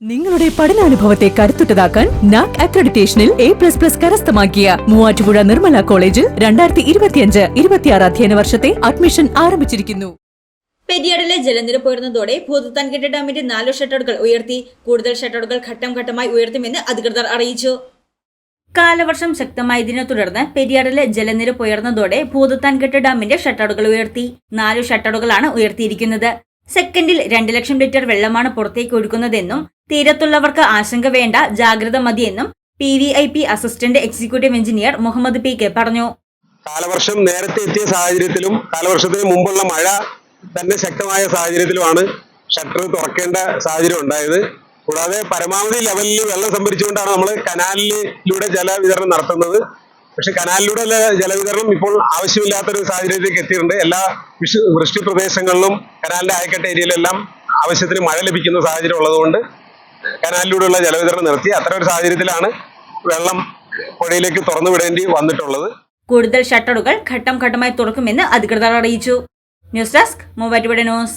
നിങ്ങളുടെ പഠനാനുഭവത്തെ കരുത്തുറ്റതാക്കാൻ നാക് അക്രഡിറ്റേഷനിൽ എ പ്ലസ് പ്ലസ് കരസ്ഥമാക്കിയ മൂവാറ്റുപുഴ നിർമ്മല കോളേജിൽ രണ്ടായിരത്തി ഇരുപത്തിയഞ്ച് ഇരുപത്തിയാറ് അധ്യയന വർഷത്തെ അഡ്മിഷൻ ആരംഭിച്ചിരിക്കുന്നു. പെരിയാടിലെ ജലനിരപ്പ് ഉയർന്നതോടെ ഭൂതത്താൻകെട്ട് ഡാമിന്റെ നാല് ഷട്ടറുകൾ ഉയർത്തി. കൂടുതൽ ഷട്ടറുകൾ ഘട്ടം ഘട്ടമായി ഉയർത്തുമെന്ന് അധികൃതർ അറിയിച്ചു. കാലവർഷം ശക്തമായതിനെ തുടർന്ന് പെരിയാറിലെ ജലനിരപ്പ് ഉയർന്നതോടെ ഭൂതത്താൻകെട്ട് ഡാമിന്റെ ഷട്ടറുകൾ ഉയർത്തി. നാലു ഷട്ടറുകളാണ് ഉയർത്തിയിരിക്കുന്നത്. സെക്കൻഡിൽ രണ്ട് ലക്ഷം ലിറ്റർ വെള്ളമാണ് പുറത്തേക്ക് ഒഴുക്കുന്നതെന്നും തീരത്തുള്ളവർക്ക് ആശങ്ക വേണ്ട ജാഗ്രത മതിയെന്നും P V I P assistant executive engineer Muhammad P K പറഞ്ഞു. കാലവർഷം നേരത്തെ എത്തിയ സാഹചര്യത്തിലും കാലവർഷത്തിന് മുമ്പുള്ള മഴ തന്നെ ശക്തമായ സാഹചര്യത്തിലുമാണ് ഷട്ടർ തുറക്കേണ്ട സാഹചര്യം ഉണ്ടായത്. കൂടാതെ പരമാവധി ലെവലിൽ വെള്ളം സംഭരിച്ചുകൊണ്ടാണ് നമ്മൾ കനാലിലൂടെ ജലവിതരണം നടത്തുന്നത്. പക്ഷെ കനാലിലൂടെ ജലവിതരണം ഇപ്പോൾ ആവശ്യമില്ലാത്തൊരു സാഹചര്യത്തിലേക്ക് എത്തിയിട്ടുണ്ട്. എല്ലാ വിഷു വൃഷ്ടി പ്രദേശങ്ങളിലും കനാലിന്റെ അയക്കെട്ട് ഏരിയയിലെല്ലാം ആവശ്യത്തിന് മഴ ലഭിക്കുന്ന സാഹചര്യം ഉള്ളതുകൊണ്ട് കനാലിലൂടെയുള്ള ജലവിതരണം നിർത്തി അത്തരം ഒരു സാഹചര്യത്തിലാണ് വെള്ളം പുഴയിലേക്ക് തുറന്നു വിടേണ്ടി വന്നിട്ടുള്ളത്. കൂടുതൽ ഷട്ടറുകൾ ഘട്ടം ഘട്ടമായി തുറക്കുമെന്ന് അധികൃതർ അറിയിച്ചു. News desk Muvattupuzha news.